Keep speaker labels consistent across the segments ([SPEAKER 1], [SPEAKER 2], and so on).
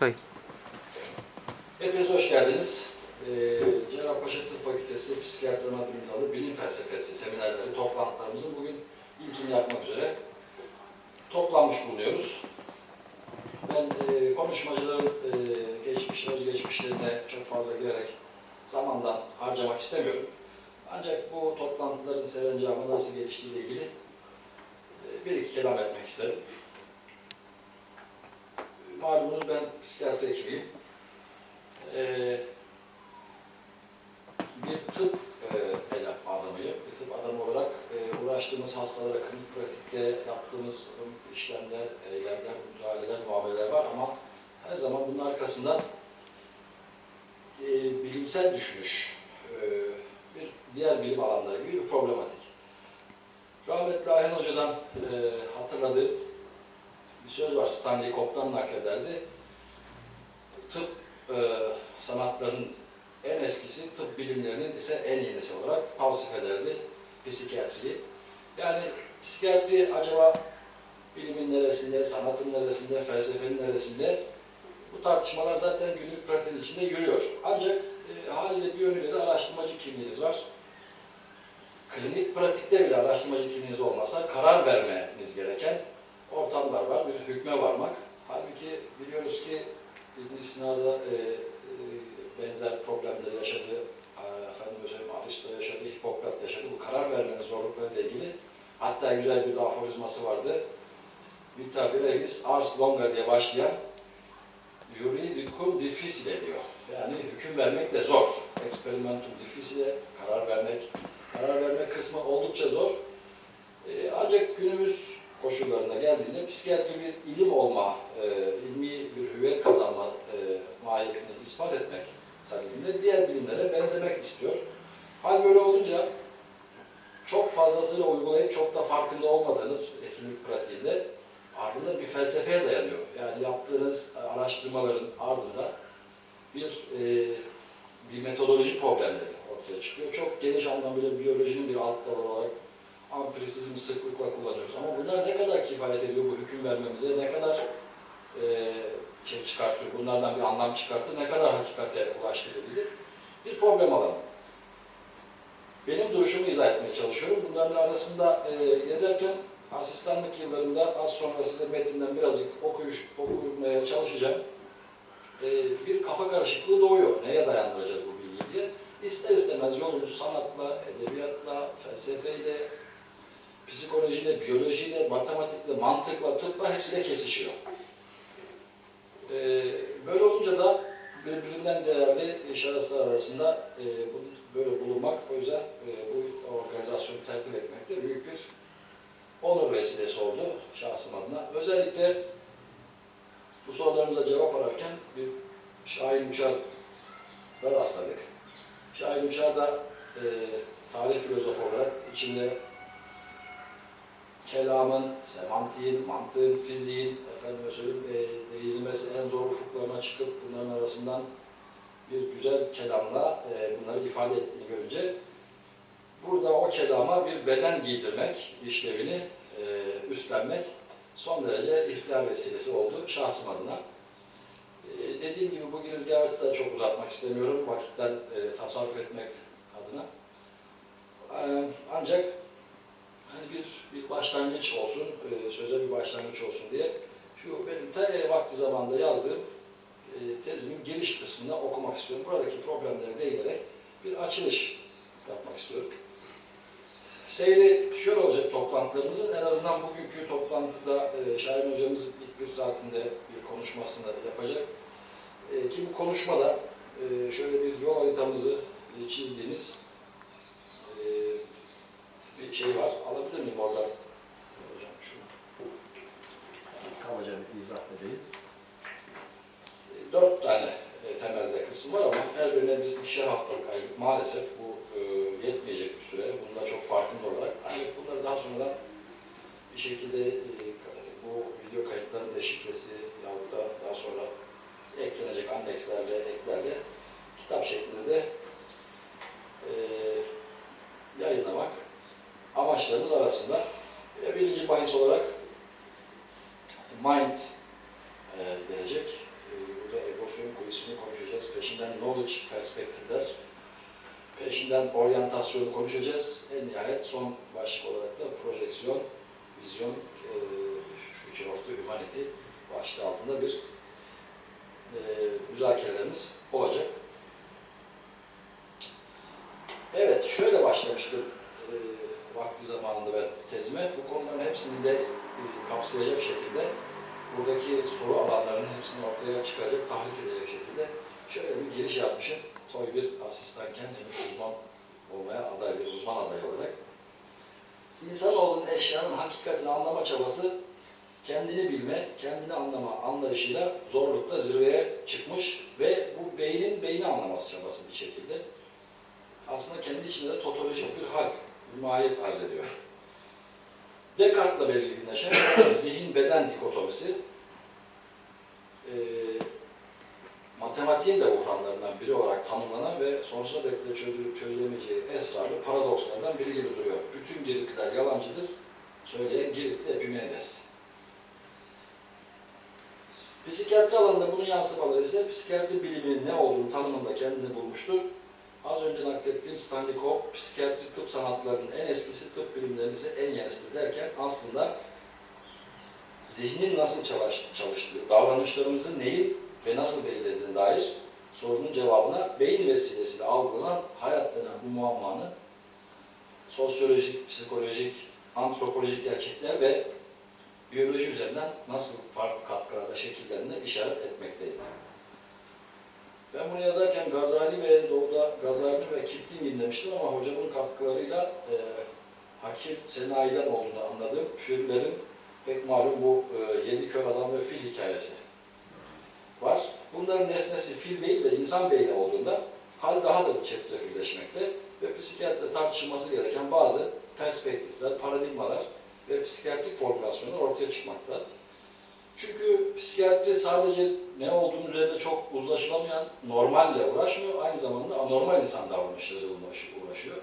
[SPEAKER 1] Kayıt.
[SPEAKER 2] Hepiniz hoş geldiniz. Ee, Cerrahpaşa Tıp Fakültesi Psikiyatri Ana Bilim Dalı Bilim Felsefesi seminerleri, toplantılarımızın bugün ilkini yapmak üzere toplanmış bulunuyoruz. Ben e, konuşmacıların e, geçmişine, özgeçmişlerine çok fazla girerek zamandan harcamak istemiyorum. Ancak bu toplantıların serencamı nasıl geliştiği ile ilgili e, bir iki kelam etmek isterim. Malumunuz ben psikiyatri hekimiyim. Ee, bir tıp e, adamıyım. Bir tıp adamı olarak e, uğraştığımız hastalara klinik pratikte yaptığımız işlemler, eylemler, müdahaleler, muameleler var ama her zaman bunun arkasında e, bilimsel düşünüş, e, bir diğer bilim alanları gibi bir problematik. Rahmetli Ayhan Hoca'dan e, hatırladığım bir söz var, Stanley Cobb'dan naklederdi. Tıp e, sanatlarının en eskisi, tıp bilimlerinin ise en yenisi olarak tavsiye ederdi psikiyatriyi. Yani psikiyatri acaba bilimin neresinde, sanatın neresinde, felsefenin neresinde? Bu tartışmalar zaten günlük pratiğiniz içinde yürüyor. Ancak e, haliyle bir yönüyle de araştırmacı kimliğiniz var. Klinik pratikte bile araştırmacı kimliğiniz olmasa karar vermeniz gereken ortamlar var, bir hükme varmak. Halbuki biliyoruz ki İbn Sina'da e, e, benzer problemleri yaşadı, e, efendim söyleyeyim Aristo yaşadı, Hipokrat yaşadı. Bu karar vermenin zorluklarıyla ilgili hatta güzel bir aforizması vardı. Bir tabirle biz ars longa diye başlayan juridicum difficile diyor. Yani hüküm vermek de zor. Experimentum difficile, karar vermek. Karar verme kısmı oldukça zor. E, ancak günümüz koşullarına geldiğinde psikiyatri bir ilim olma, e, ilmi bir hüviyet kazanma e, mahiyetini ispat etmek sadedinde diğer bilimlere benzemek istiyor. Hal böyle olunca çok fazlasıyla uygulayıp çok da farkında olmadığınız hekimlik pratiğinde ardında bir felsefeye dayanıyor. Yani yaptığınız araştırmaların ardında bir e, bir metodoloji problemleri ortaya çıkıyor. Çok geniş anlamıyla biyolojinin bir alt dalı olarak ampirisizmi sıklıkla kullanıyoruz. Ama bunlar ne kadar kifayet ediyor bu hüküm vermemize, ne kadar e, şey çıkartıyor, bunlardan bir anlam çıkartıyor, ne kadar hakikate ulaştırıyor bizi bir problem alanı. Benim duruşumu izah etmeye çalışıyorum. Bunların arasında e, gezerken asistanlık yıllarında az sonra size metinden birazcık okuyuş, okumaya çalışacağım. E, bir kafa karışıklığı doğuyor. Neye dayandıracağız bu bilgiyi diye. İster istemez yolumuz sanatla, edebiyatla, felsefeyle, psikolojiyle, biyolojiyle, matematikle, mantıkla, tıpla hepsiyle kesişiyor. Ee, böyle olunca da birbirinden değerli şahıslar arasında e, böyle bulunmak, o yüzden e, bu organizasyonu tertip etmekte büyük bir onur vesilesi oldu şahsım adına. Özellikle bu sorularımıza cevap ararken bir Şahin Uçar'a rastladık. Şahin Uçar da e, tarih filozofu olarak içinde kelamın, semantiğin, mantığın, fiziğin, efendime söyleyeyim, e, değinilmesi en zor ufuklarına çıkıp bunların arasından bir güzel kelamla e, bunları ifade ettiğini görünce burada o kelama bir beden giydirmek işlevini e, üstlenmek son derece ihtiyar vesilesi oldu şahsım adına. E, dediğim gibi bu girizgahı da çok uzatmak istemiyorum vakitten e, tasarruf etmek adına. E, ancak hani bir, bir başlangıç olsun, e, söze bir başlangıç olsun diye şu benim ta vakti zamanında yazdığım e, tezimin giriş kısmında okumak istiyorum. Buradaki problemlere değinerek bir açılış yapmak istiyorum. Seyri şöyle olacak toplantılarımızın. En azından bugünkü toplantıda e, Şahin hocamız ilk bir saatinde bir konuşmasını yapacak. E, ki bu konuşmada e, şöyle bir yol haritamızı e, çizdiğimiz e, bir şey var. Alabilir miyim oradan? Hocam şunu. Kabaca bir izah edeyim. E, Dört tane e, temelde kısım var ama her birine biz ikişer haftalık ayırdık. Maalesef bu e, yetmeyecek bir süre. Bunda çok farkında olarak. Ancak bunları daha sonradan bir şekilde e, bu video kayıtlarının deşifresi yahut da daha sonra eklenecek andekslerle, eklerle kitap şeklinde de e, yayınlamak amaçlarımız arasında. Ve birinci bahis olarak mind e, gelecek. E, ve knowledge perspektifler, peşinden oryantasyonu konuşacağız. En nihayet son başlık olarak da projeksiyon, vizyon, e, future of the humanity başlığı altında bir e, müzakerelerimiz olacak. Evet, şöyle başlamıştım e, vakti zamanında ben tezime. Bu konuların hepsini de e, kapsayacak şekilde buradaki soru alanlarının hepsini ortaya çıkaracak, tahrik edecek şekilde şöyle bir giriş yazmışım. Tabii bir asistanken henüz uzman olmaya aday bir uzman aday olarak. İnsanoğlunun eşyanın hakikatini anlama çabası kendini bilme, kendini anlama anlayışıyla zorlukta zirveye çıkmış ve bu beynin beyni anlaması çabası bir şekilde aslında kendi içinde de totolojik bir hal, bir mahiyet arz ediyor. Descartes'la belirginleşen zihin-beden dikotomisi e, matematiğin de buhranlarından biri olarak tanımlanan ve sonsuza dek de çözülüp çözülemeyeceği esrarlı paradokslardan biri gibi duruyor. Bütün Giritliler yalancıdır, söyleyen Giritli Epimenides. Psikiyatri alanında bunun yansımaları ise psikiyatri biliminin ne olduğunu tanımında kendini bulmuştur. Az önce naklettiğim Stanley Cobb, psikiyatri tıp sanatlarının en eskisi, tıp bilimlerinin en yenisidir derken aslında zihnin nasıl çalış, çalıştığı, davranışlarımızın neyi ve nasıl belirlediğine dair sorunun cevabına beyin vesilesiyle algılanan hayat denen bu muammanın sosyolojik, psikolojik, antropolojik gerçekler ve biyoloji üzerinden nasıl farklı katkılarla şekillerine işaret etmekteydi. Ben bunu yazarken Gazali ve Doğu'da Gazali ve Kipling dinlemiştim ama hocamın katkılarıyla e, Hakim Senayi'den olduğunu anladım. Fürler'in pek malum bu e, Yedi Kör Adam ve Fil hikayesi var. Bunların nesnesi fil değil de insan beyni olduğunda hal daha da çetrefilleşmekte ve psikiyatride tartışılması gereken bazı perspektifler, paradigmalar ve psikiyatrik formülasyonlar ortaya çıkmakta. Çünkü psikiyatri sadece ne olduğunu üzerinde çok uzlaşılamayan normalle uğraşmıyor, aynı zamanda anormal insan davranışlarıyla uğraşıyor.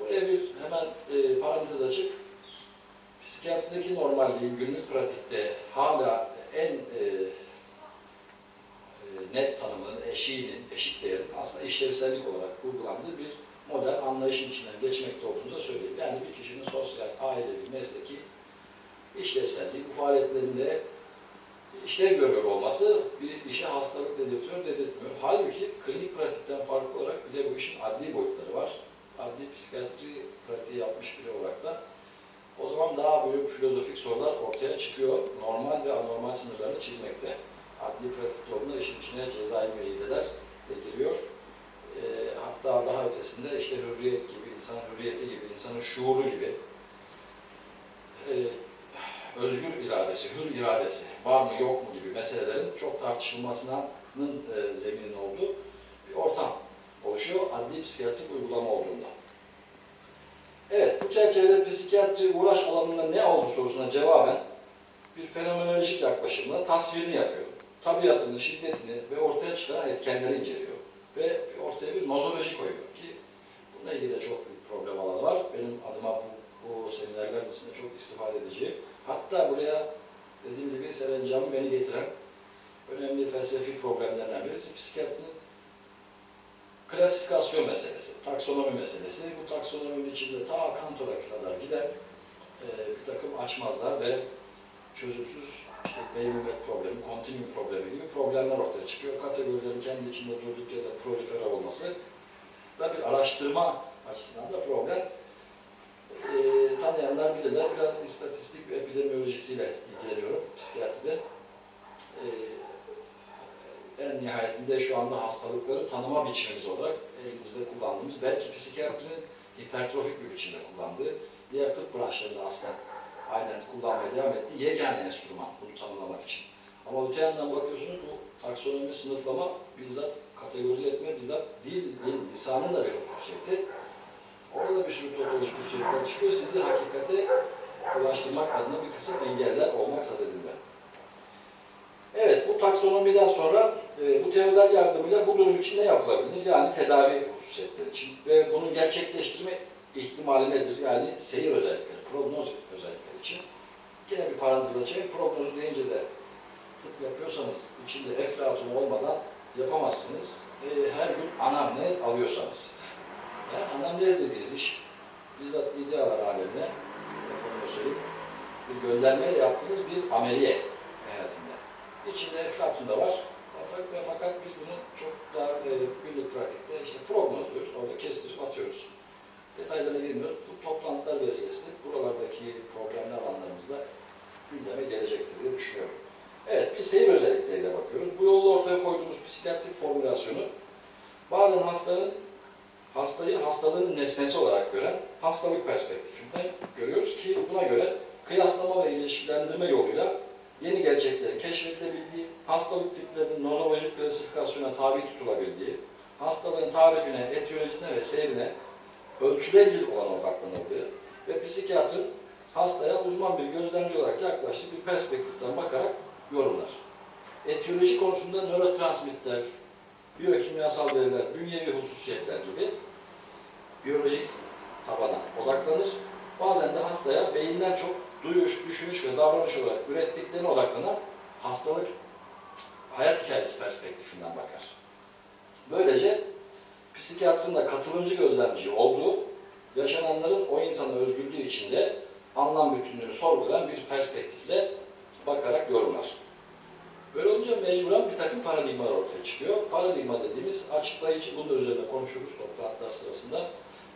[SPEAKER 2] Buraya bir hemen e, parantez açıp psikiyatrideki normalliğin günlük pratikte hala en e, e, net tanımının eşiğinin, eşik değerinin aslında işlevsellik olarak uygulandığı bir model anlayışın içinden geçmekte olduğumuzu da söyleyeyim. Yani bir kişinin sosyal, ailevi, mesleki işlevselliği, bu faaliyetlerinde işlev görüyor olması bir işe hastalık dedirtiyor, dedirtmiyor. Halbuki klinik pratikten farklı olarak bir de bu işin adli boyutları var. Adli psikiyatri pratiği yapmış biri olarak da o zaman daha büyük filozofik sorular ortaya çıkıyor. Normal ve anormal sınırlarını çizmekte. Adli pratikte olduğunda işin içine cezai müeyyideler de giriyor. E, hatta daha ötesinde işte hürriyet gibi, insan hürriyeti gibi, insanın şuuru gibi e, özgür iradesi, hür iradesi var mı yok mu gibi meselelerin çok tartışılmasının e, zeminin olduğu bir ortam oluşuyor adli psikiyatrik uygulama olduğunda. Evet, bu çerçevede psikiyatri uğraş alanında ne oldu sorusuna cevaben bir fenomenolojik yaklaşımla tasvirini yapıyor. Tabiatını, şiddetini ve ortaya çıkan etkenleri inceliyor. Ve ortaya bir nozoloji koyuyor ki bununla ilgili de çok büyük problem alanı var. Benim adıma bu, bu seminerler dizisinde çok istifade edeceğim. Hatta buraya dediğim gibi Serencam'ı beni getiren önemli felsefi problemlerden birisi psikiyatrinin klasifikasyon meselesi, taksonomi meselesi. Bu taksonominin içinde ta Kantor'a kadar giden e, bir takım açmazlar ve çözümsüz işte devrimet problemi, kontinüum problemi gibi problemler ortaya çıkıyor. Kategorilerin kendi içinde durduk ya da prolifere olması da bir araştırma açısından da problem. E, tanıyanlar bilirler. Biraz istatistik ve epidemiolojisiyle ilgileniyorum psikiyatride. E, en nihayetinde şu anda hastalıkları tanıma biçimimiz olarak elimizde kullandığımız, belki psikiyatrinin hipertrofik bir biçimde kullandığı, diğer tıp branşlarında aslında aynen kullanmaya devam ettiği yegane enstrüman bunu tanımlamak için. Ama öte yandan bakıyorsunuz bu taksonomi, sınıflama, bizzat kategorize etme, bizzat dilin, lisanın da bir hususiyeti. Orada da bir sürü topolojik hususiyetler çıkıyor. Sizi hakikate ulaştırmak adına bir kısım engeller olmak sadedinde. Evet, bu taksonomiden sonra e, bu teoriler yardımıyla bu durum için ne yapılabilir? Yani tedavi hususiyetleri için ve bunu gerçekleştirme ihtimali nedir? Yani seyir özellikleri, prognoz özellikleri için. Yine bir parantez açayım. Prognoz deyince de tıp yapıyorsanız içinde eflatun olmadan yapamazsınız. E, her gün anamnez alıyorsanız. Yani anamnez dediğiniz iş bizzat idealar alemine söyleyeyim, bir göndermeyle yaptığınız bir ameliye hayatında. İçinde Eflatun da var. Fakat, ve fakat biz bunu çok daha e, günlük pratikte işte prognozluyoruz. Orada kestirip atıyoruz. Detaylarına girmiyoruz. Bu toplantılar vesilesiyle buralardaki problemli alanlarımızda gündeme gelecektir diye düşünüyorum. Evet, biz seyir özellikleriyle bakıyoruz. Bu yolda ortaya koyduğumuz psikiyatrik formülasyonu bazen hastanın hastayı hastalığın nesnesi olarak gören hastalık perspektifinden görüyoruz ki buna göre kıyaslama ve ilişkilendirme yoluyla yeni gerçeklerin keşfedilebildiği, hastalık tiplerinin nozolojik klasifikasyona tabi tutulabildiği, hastalığın tarifine, etiyolojisine ve seyrine ölçülebilir olan odaklanıldığı ve psikiyatrın hastaya uzman bir gözlemci olarak yaklaştığı bir perspektiften bakarak yorumlar. Etiyoloji konusunda nörotransmitter, biyokimyasal veriler, bünyevi hususiyetler gibi biyolojik tabana odaklanır. Bazen de hastaya beyinden çok duyuş, düşünüş ve davranış olarak ürettiklerine odaklanan hastalık hayat hikayesi perspektifinden bakar. Böylece psikiyatrın da katılımcı gözlemci olduğu, yaşananların o insana özgürlüğü içinde anlam bütünlüğünü sorgulayan bir perspektifle bakarak yorumlar. Böyle olunca mecburen bir takım paradigmalar ortaya çıkıyor. Paradigma dediğimiz açıklayıcı, bunun da üzerine konuşuruz toplantılar sırasında.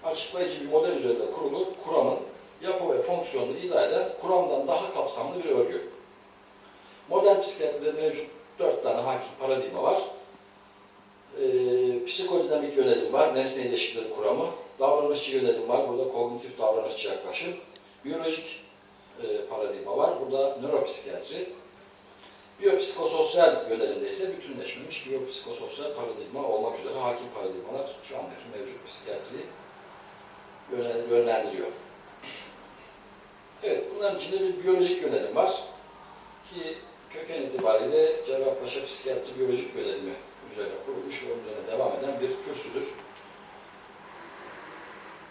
[SPEAKER 2] Açıklayıcı bir model üzerinde kurulu kuramın yapı ve fonksiyonunu izah eden kuramdan daha kapsamlı bir örgü. Modern psikiyatride mevcut dört tane hakim paradigma var. Ee, psikodinamik yönelim var, nesne ilişkileri kuramı. Davranışçı yönelim var, burada kognitif davranışçı yaklaşım. Biyolojik e, paradigma var, burada nöropsikiyatri. Biyopsikososyal yönelimde ise bütünleşmemiş biyopsikososyal paradigma olmak üzere hakim paradigmalar şu andaki mevcut psikiyatriyi yönlendiriyor. Evet, bunların içinde bir biyolojik yönelim var ki köken itibariyle Cerrahpaşa Psikiyatri Biyolojik Yönelimi üzerine kurulmuş ve üzerine devam eden bir kürsüdür.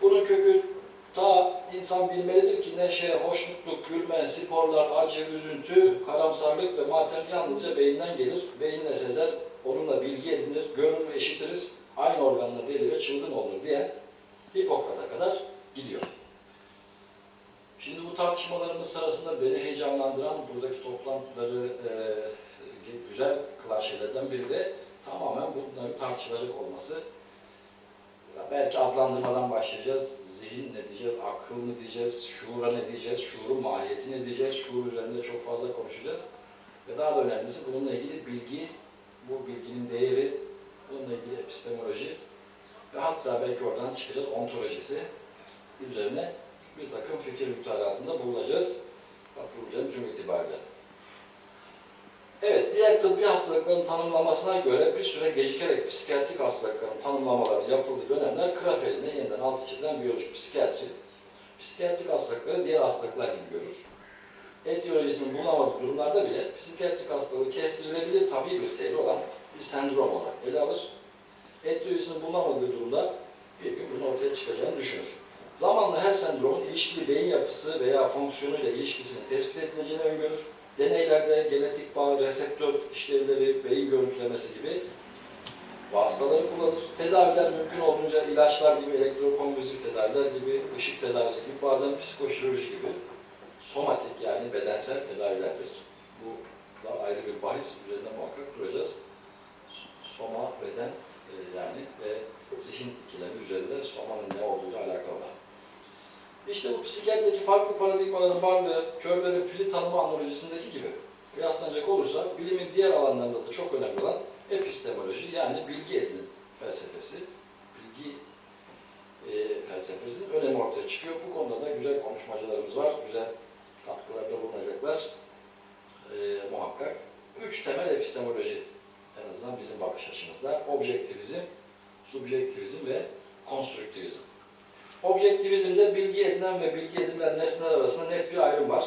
[SPEAKER 2] Bunun kökü ta insan bilmelidir ki neşe, hoşnutluk, gülme, sporlar, acı, üzüntü, karamsarlık ve matem yalnızca beyinden gelir. Beyinle sezer, onunla bilgi edinir, görür ve işitiriz. Aynı organla deli ve çılgın olur diye Hipokrat'a kadar gidiyor. Şimdi bu tartışmalarımız sırasında beni heyecanlandıran buradaki toplantıları e, güzel kılan şeylerden biri de tamamen bunların tartışılacak olması. Belki adlandırmadan başlayacağız. Zihin ne diyeceğiz, akıl mı diyeceğiz, şuura ne diyeceğiz, şuurun mahiyeti ne diyeceğiz, şuur üzerinde çok fazla konuşacağız. Ve daha da önemlisi bununla ilgili bilgi, bu bilginin değeri, bununla ilgili epistemoloji ve hatta belki oradan çıkacağız ontolojisi üzerine bir takım fikir mütalatında bulunacağız. Katılacağım tüm itibariyle. Diğer tıbbi hastalıkların tanımlamasına göre bir süre gecikerek psikiyatrik hastalıkların tanımlamaları yapıldığı dönemler Krapeli'ne yeniden altı çizilen biyolojik psikiyatri, psikiyatrik hastalıkları diğer hastalıklar gibi görür. Etiyolojisinin bulunamadığı durumlarda bile psikiyatrik hastalığı kestirilebilir tabii bir seyri olan bir sendrom olarak ele alır. Etiyolojisinin bulunamadığı durumda bir gün bunun ortaya çıkacağını düşünür. Zamanla her sendromun ilişkili beyin yapısı veya fonksiyonuyla ilişkisini tespit edileceğini öngörür. Deneylerde genetik bağ, reseptör işlevleri, beyin görüntülemesi gibi vasıtaları kullanır. Tedaviler mümkün olduğunca ilaçlar gibi, elektrokonvulsif tedaviler gibi, ışık tedavisi gibi, bazen psikoşirurji gibi somatik yani bedensel tedavilerdir. Bu da ayrı bir bahis üzerinde muhakkak duracağız. Soma, beden e, yani ve zihin ikilemi üzerinde somanın ne olduğuyla alakalı. İşte bu psikiyatrideki farklı paradigmaların varlığı, körlerin fili tanıma analojisindeki gibi kıyaslanacak olursa bilimin diğer alanlarında da çok önemli olan epistemoloji yani bilgi edinim felsefesi, bilgi e, felsefesinin önemi ortaya çıkıyor. Bu konuda da güzel konuşmacılarımız var, güzel katkılarda bulunacaklar e, muhakkak. Üç temel epistemoloji en azından bizim bakış açımızda. Objektivizm, subjektivizm ve konstruktivizm. Objektivizmde bilgi edinen ve bilgi edinilen nesneler arasında net bir ayrım var.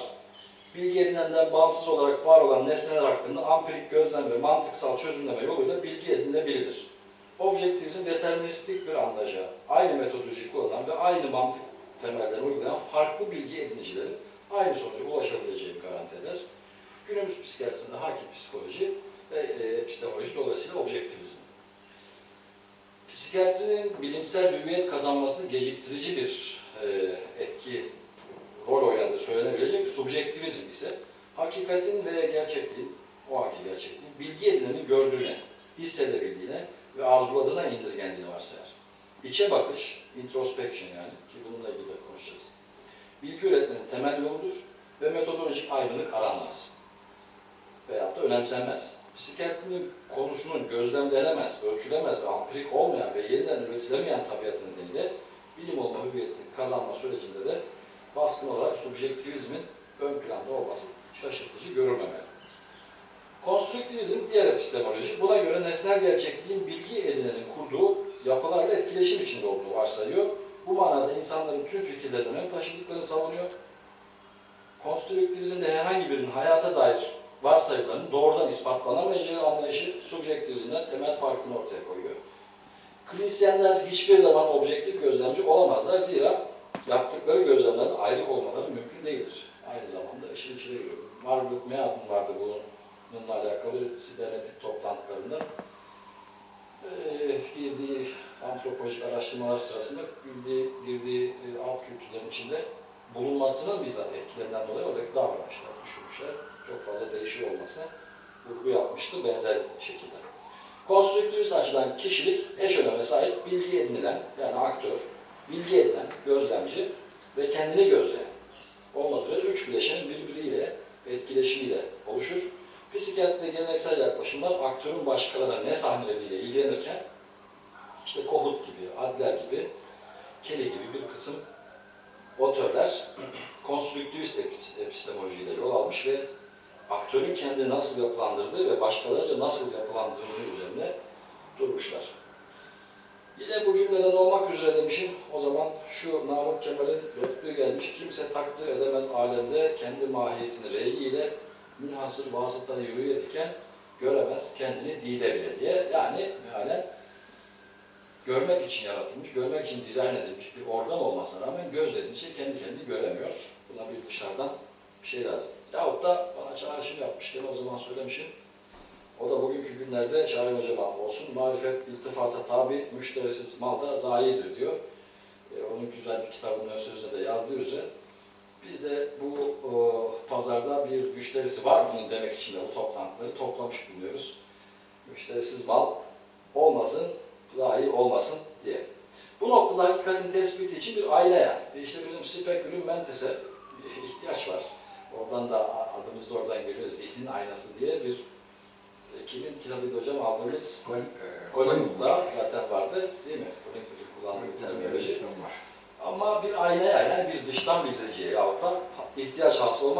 [SPEAKER 2] Bilgi edinenden bağımsız olarak var olan nesneler hakkında ampirik gözlem ve mantıksal çözümleme yoluyla bilgi edinilebilir. Objektivizm deterministik bir anlayacağı, aynı metodoloji kullanan ve aynı mantık temellerini uygulayan farklı bilgi edinicilerin aynı sonuca ulaşabileceğini garanti eder. Günümüz psikiyatrisinde hakim psikoloji ve e, epistemoloji dolayısıyla objektivizm. Psikiyatrinin bilimsel hüviyet kazanmasını geciktirici bir e, etki, rol oynadığı söylenebilecek subjektivizm ise hakikatin ve gerçekliğin, o anki gerçekliğin bilgi edinenin gördüğüne, hissedebildiğine ve arzuladığına indirgendiğini varsayar. İçe bakış, introspection yani ki bununla ilgili de konuşacağız. Bilgi üretmenin temel yoludur ve metodolojik ayrılık aranmaz. Veyahut da önemsenmez. Psikiyatrinin konusunun gözlemlenemez, ölçülemez ve ampirik olmayan ve yeniden üretilemeyen tabiatı nedeniyle bilim olma hüviyetini kazanma sürecinde de baskın olarak subjektivizmin ön planda olması şaşırtıcı görülmemeli. Konstrüktivizm diğer epistemoloji. Buna göre nesnel gerçekliğin bilgi edinenin kurduğu yapılarla etkileşim içinde olduğunu varsayıyor. Bu manada insanların tüm fikirlerinin önem taşıdıklarını savunuyor. Konstrüktivizmde herhangi birinin hayata dair varsayılarının doğrudan ispatlanamayacağı anlayışı subjektivizmden temel farkını ortaya koyuyor. Klinisyenler hiçbir zaman objektif gözlemci olamazlar. Zira yaptıkları gözlemlerde ayrı olmaları mümkün değildir. Aynı zamanda işin içine giriyor. Margaret Mead'ın vardı bununla alakalı sibernetik toplantılarında. Ee, girdiği antropolojik araştırmalar sırasında girdiği, girdiği e, alt kültürlerin içinde bulunmasının bizzat etkilerinden dolayı oradaki davranışlar, düşünmüşler çok fazla değişiyor olmasına vurgu yapmıştı benzer şekilde. Konstrüktivist açıdan kişilik eş öneme sahip bilgi edinilen yani aktör, bilgi edinen, gözlemci ve kendini gözleyen olmak üzere üç bileşenin birbiriyle etkileşimiyle oluşur. Psikiyatride geleneksel yaklaşımlar aktörün başkalarına ne sahnelediğiyle ilgilenirken işte Kohut gibi, Adler gibi, Kelly gibi bir kısım otörler konstrüktivist epistemolojiyle yol almış ve aktörün kendini nasıl yapılandırdığı ve başkalarıyla nasıl yapılandırıldığı üzerine durmuşlar. Yine bu cümleden olmak üzere demişim, o zaman şu Namık Kemal'in dörtlüğü gelmiş, kimse takdir edemez alemde kendi mahiyetini reyiyle münhasır vasıtada yürüyet göremez kendini dide bile diye. Yani mealen görmek için yaratılmış, görmek için dizayn edilmiş bir organ olmasına rağmen göz kendi kendini göremiyor. Buna bir dışarıdan bir şey lazım. Yahut da bana çağrışım yapmış, gene o zaman söylemişim. O da bugünkü günlerde Şahin Hocam olsun, marifet iltifata tabi, müşterisiz malda zayidir diyor. E, onun güzel bir kitabının ön sözünde de yazdığı üzere. Biz de bu o, pazarda bir müşterisi var bunun demek için de bu toplantıları toplamış bulunuyoruz. Müşterisiz mal olmasın, zayi olmasın diye. Bu noktada hakikatin tespiti için bir aynaya, e işte bizim speculum mentes'e ihtiyaç var. Oradan da adımız da oradan geliyor, zihnin aynası diye bir e, kimin kitabıydı hocam aldığımız
[SPEAKER 1] Ben, e,
[SPEAKER 2] Hollywood'da zaten vardı değil mi? Hollywood'un kullandığı terminoloji.
[SPEAKER 1] var.
[SPEAKER 2] Ama bir aynaya yani bir dıştan bildiriciye yahut da ihtiyaç hasıl olmak